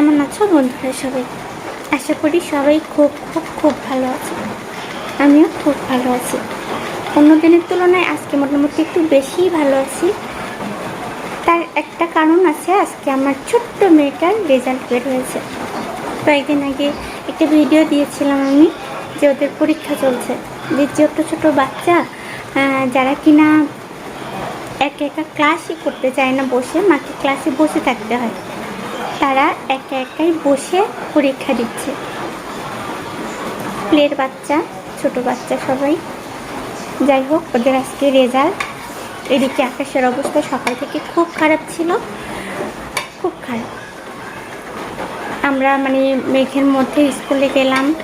কেমন আছো বন্ধুরা সবাই? আশা করি সবাই খুব খুব খুব ভালো আছে। আমিও খুব ভালো আছি। অন্য দিনের তুলনায় আজকে মোটামুটি একটু বেশিই ভালো আছি। তার একটা কারণ আছে, আজকে আমার ছোট্ট মেয়েটার রেজাল্ট বের হয়েছে। কয়েকদিন আগে একটা ভিডিও দিয়েছিলাম আমি যে ওদের পরীক্ষা চলছে। যে ছোট ছোট বাচ্চা যারা কিনা একা একা ক্লাসই করতে চায় না বসে মাকে ক্লাসে বসে থাকতে হয়। তারা একা একাই বসে পরীক্ষা দিচ্ছে। প্লের বাচ্চা, ছোট বাচ্চা সবাই। যাই হোক, ওদের আজকে রেজাল্ট এদিকে আকাশের অবস্থা সকাল থেকে খুব খারাপ ছিল। খুব খারাপ। আমরা মানে মেঘের মধ্যে স্কুলে গেলাম।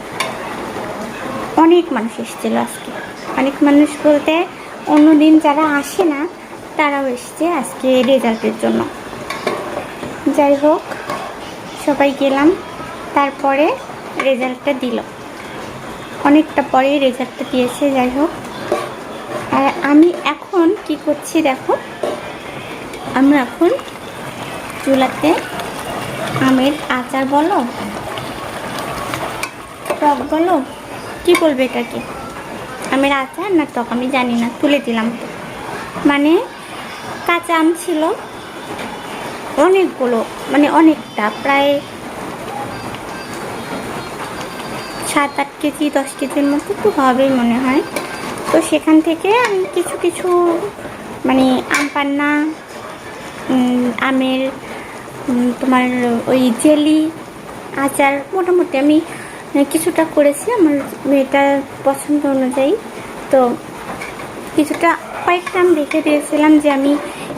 অনেক মানুষ এসেছিল আজকে। অনেক মানুষ বলতে অন্য দিন যারা আসে না, তারাও এসছে আজকে রেজাল্টের জন্য। যাই হোক সবাই গেলাম, তারপরে রেজাল্টটা দিল। অনেকটা পরে রেজাল্টটা দিয়েছে, যাই হোক। আর আমি এখন কি করছি দেখো? আমরা এখন চুলাতে আমের আচার বলো, টক বলো, কি বলবে এটাকে? আমের আচার না টক? আমি জানি না, তুলে দিলাম। মানে কাঁচা আম ছিল। অনেকগুলো মানে অনেকটা, প্রায় সাত আট কেজি, দশ কেজির মতো তো হবেই মনে হয়। তো সেখান থেকে আমি কিছু কিছু মানে আম পান্না আমের তোমার ওই জেলি আচার মোটামুটি আমি কিছুটা করেছি আমার মেয়েটার পছন্দ অনুযায়ী। তো কিছুটা কয়েকটা আম রেখে দিয়েছিলাম যে আমি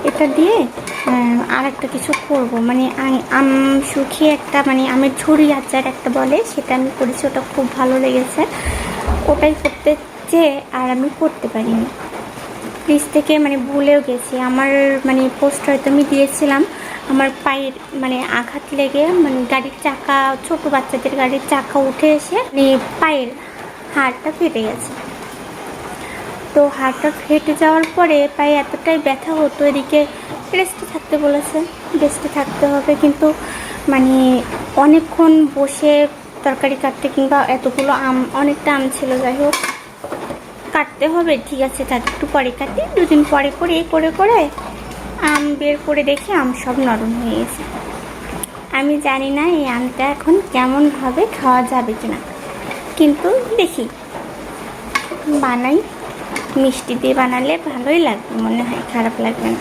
এটা দিয়ে আর একটা কিছু করব। মানে আম শুকিয়ে একটা মানে আমের ঝুড়ি আচার একটা বলে, সেটা আমি করেছি, ওটা খুব ভালো লেগেছে। ওটাই করতে চেয়ে আর আমি করতে পারিনি। প্লিজ থেকে মানে ভুলেও গেছি। আমার মানে পোস্ট হয়তো আমি দিয়েছিলাম। আমার পায়ের মানে আঘাত লেগে মানে গাড়ির চাকা, ছোট বাচ্চাদের গাড়ির চাকা উঠে এসে মানে পায়ের হাড়টা ফেটে গেছে। তো হাড়টা ফেটে যাওয়ার পরে পায়ে এতটাই ব্যথা হতো, এদিকে রেস্টে থাকতে বলেছে। রেস্টে থাকতে হবে কিন্তু মানে অনেকক্ষণ বসে তরকারি কাটতে কিংবা এতগুলো আম, অনেকটা আম ছিল, যাই হোক। কাটতে হবে, ঠিক আছে, তার একটু পরে কাটি, দুদিন পরে করে করে করে আম বের করে দেখি আম সব নরম হয়ে গেছে। আমি জানি না এই আমটা এখন কেমনভাবে খাওয়া যাবে কিনা, কিন্তু দেখি। বানাই। মিষ্টি দিয়ে বানালে ভালোই লাগবে, মনে হয়, খারাপ লাগবে না।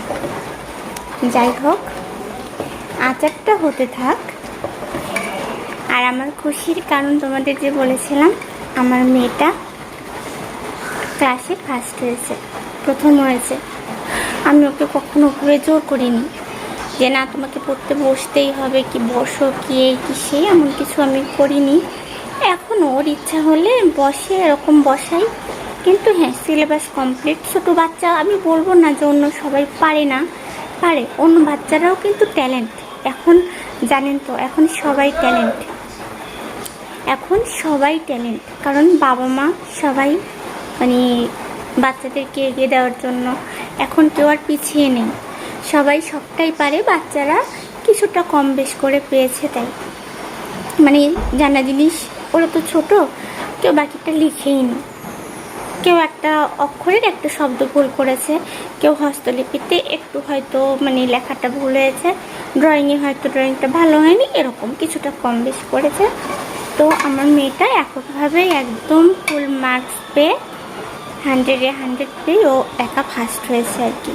যাই হোক, আচারটা হতে থাক। আর আমার খুশির কারণ তোমাদের যে বলেছিলাম, আমার মেয়েটা ক্লাসে ফার্স্ট হয়েছে, প্রথম হয়েছে। আমি ওকে কখনো ওভাবে জোর করিনি, যে না, তোমাকে পড়তে বসতেই হবে, কি বসো, কি এই, কি সেই, এমন কিছু আমি করিনি। এখন ওর ইচ্ছা হলে বসে, এরকম বসাই। কিন্তু হ্যাঁ সিলেবাস কমপ্লিট ছোটো বাচ্চা, আমি বলব না যে অন্য সবাই পারে না। পারে, অন্য বাচ্চারাও কিন্তু ট্যালেন্ট এখন জানেন তো, এখন সবাই ট্যালেন্ট এখন সবাই ট্যালেন্ট কারণ বাবা মা সবাই মানে বাচ্চাদেরকে এগিয়ে দেওয়ার জন্য এখন কেউ আর পিছিয়ে নেই। সবাই সবটাই পারে, বাচ্চারা কিছুটা কম বেশ করে পেয়েছে তাই। মানে জানা জিনিস, ওরা তো ছোট, কেউ বাকিটা লিখেই নি কেউ একটা অক্ষরের একটা শব্দ ভুল করেছে, কেউ হস্তলিপিতে একটু হয়তো মানে লেখাটা ভুল হয়েছে ড্রয়িংয়ে হয়তো ড্রয়িংটা ভালো হয়নি, এরকম কিছুটা কম বেশ করেছে। তো আমার মেয়েটা এককভাবে একদম ফুল মার্কস পেয়ে হান্ড্রেডে হান্ড্রেড পেয়ে ও একা ফার্স্ট হয়েছে আর কি।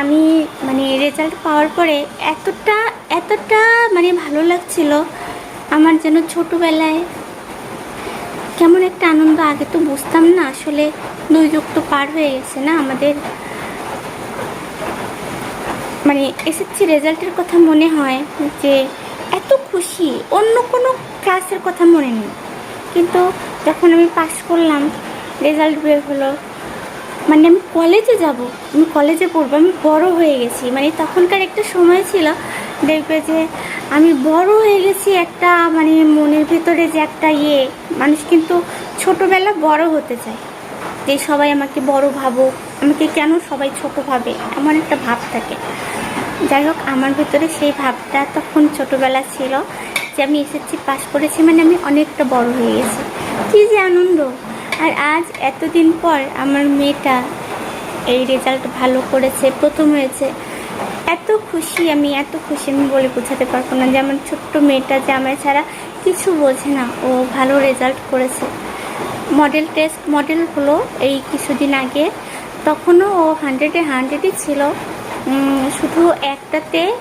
আমি মানে রেজাল্ট পাওয়ার পরে এতটা এতটা মানে ভালো লাগছিল, আমার যেন ছোটোবেলায় কেমন একটা আনন্দ? আগে তো বুঝতাম না, আসলে দুই যুগ তো পার হয়ে গেছে না আমাদের। মানে এসএসসি রেজাল্টের কথা মনে হয় যে, এত খুশি, অন্য কোনো ক্লাসের কথা মনে নেই। কিন্তু যখন আমি পাস করলাম রেজাল্ট বের হলো মানে আমি কলেজে যাব, আমি কলেজে পড়ব, আমি বড় হয়ে গেছি। মানে তখনকার একটা সময় ছিল দেখবে যে আমি বড় হয়ে গেছি একটা মানে মনের ভেতরে যে একটা ইয়ে। মানুষ কিন্তু ছোটোবেলা বড় হতে চায়। যে সবাই আমাকে বড় ভাবুক, আমাকে কেন সবাই ছোট ভাবে? এমন একটা ভাব থাকে। যাই হোক, আমার ভেতরে সেই ভাবটা তখন ছোটোবেলা ছিল যে আমি এসএসসি পাস করেছি মানে আমি অনেকটা বড় হয়ে গেছি। কী যে আনন্দ! আর আজ এতদিন পর আমার মেয়েটা এই রেজাল্ট ভালো করেছে, প্রথম হয়েছে। এত খুশি আমি, এত খুশি আমি বলে বোঝাতে পারব না। যে আমার ছোট্ট মেয়েটা যে আমার ছাড়া কিছু বোঝে না। ও ভালো রেজাল্ট করেছে। মডেল টেস্ট মডেল হলো এই কিছুদিন আগে। তখনও ও হান্ড্রেডে হান্ড্রেডই ছিল। শুধু একটাতে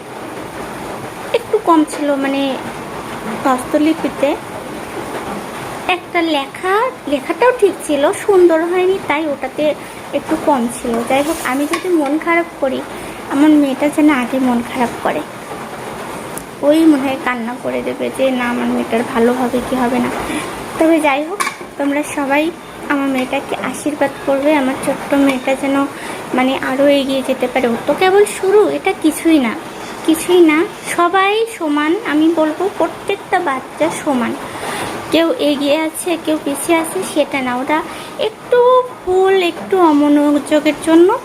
একটু কম ছিল মানে হস্তলিপিতে। একটা লেখা, লেখাটাও ঠিক ছিল, সুন্দর হয়নি, তাই ওটাতে একটু কম ছিল। যাই হোক, আমি যদি মন খারাপ করি আমার মেয়েটা যেন আগে মন খারাপ করে। ওই মনে হয় কান্না করে দেবে যে, না, আমার মেয়েটার ভালো হবে কি হবে না। তবে যাই হোক, তোমরা সবাই আমার মেয়েটাকে আশীর্বাদ করবে। আমার ছোট্ট মেয়েটা যেন মানে আরও এগিয়ে যেতে পারে। ও তো কেবল শুরু, এটা কিছুই না। কিছুই না, সবাই সমান, আমি বলব প্রত্যেকটা বাচ্চা সমান। কেউ এগিয়ে আছে, কেউ পিছিয়ে আছে, সেটা না। ওরা একটু ভুল, একটু অমনোযোগের জন্য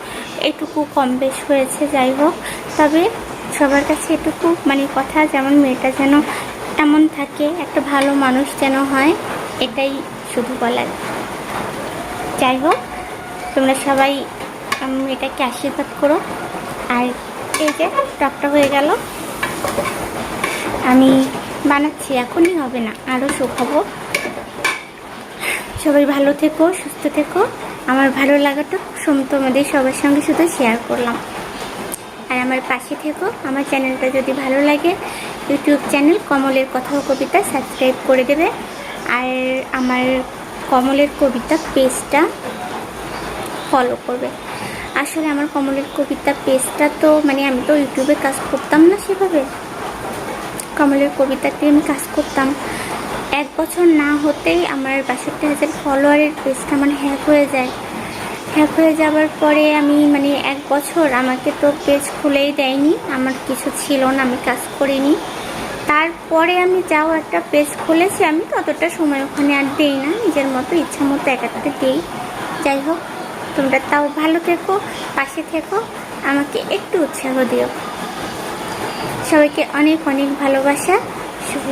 এটুকু কম বেশ হয়েছে, যাই হোক। তবে সবার কাছে এটুকু মানে কথা, যেমন মেয়েটা যেন এমন থাকে, একটা ভালো মানুষ যেন হয়, এটাই শুধু বলার। যাই হোক, তোমরা সবাই মেয়েটাকে আশীর্বাদ করো। আর এই যে টকটা হয়ে গেল। আমি বানাচ্ছি, এখনই হবে না আরও শুকাবো। সবাই ভালো থেকো, সুস্থ থেকো। আমার ভালো লাগাটা সম তোমাদের সবার সঙ্গে শুধু শেয়ার করলাম। আর আমার পাশে থেকো, আমার চ্যানেলটা যদি ভালো লাগে ইউটিউব চ্যানেল কমলের কথা ও কবিতা সাবস্ক্রাইব করে দেবে। আর আমার কমলের কবিতা পেজটা ফলো করবে। আসলে আমার কমলের কবিতা পেজটা তো মানে আমি তো ইউটিউবে কাজ করতাম না সেভাবে। কমলের কবিতাতে আমি কাজ করতাম। এক বছর না হতেই আমার বাষট্টি হাজার ফলোয়ারের পেজটা মানে হ্যাক হয়ে যায়। হ্যাক হয়ে যাওয়ার পরে আমি মানে এক বছর আমাকে তো পেজ খুলেই দেয়নি, আমার কিছু ছিল না, আমি কাজ করিনি। তারপরে আমি যাও একটা পেজ খুলেছি, আমি ততটা সময় ওখানে আর দিই না, নিজের মতো ইচ্ছা মতো একাতে দিই। যাই হোক, তোমরা তাও ভালো থেকো, পাশে থেকো, আমাকে একটু উৎসাহ দিও। সবাইকে অনেক অনেক ভালোবাসা, শুভ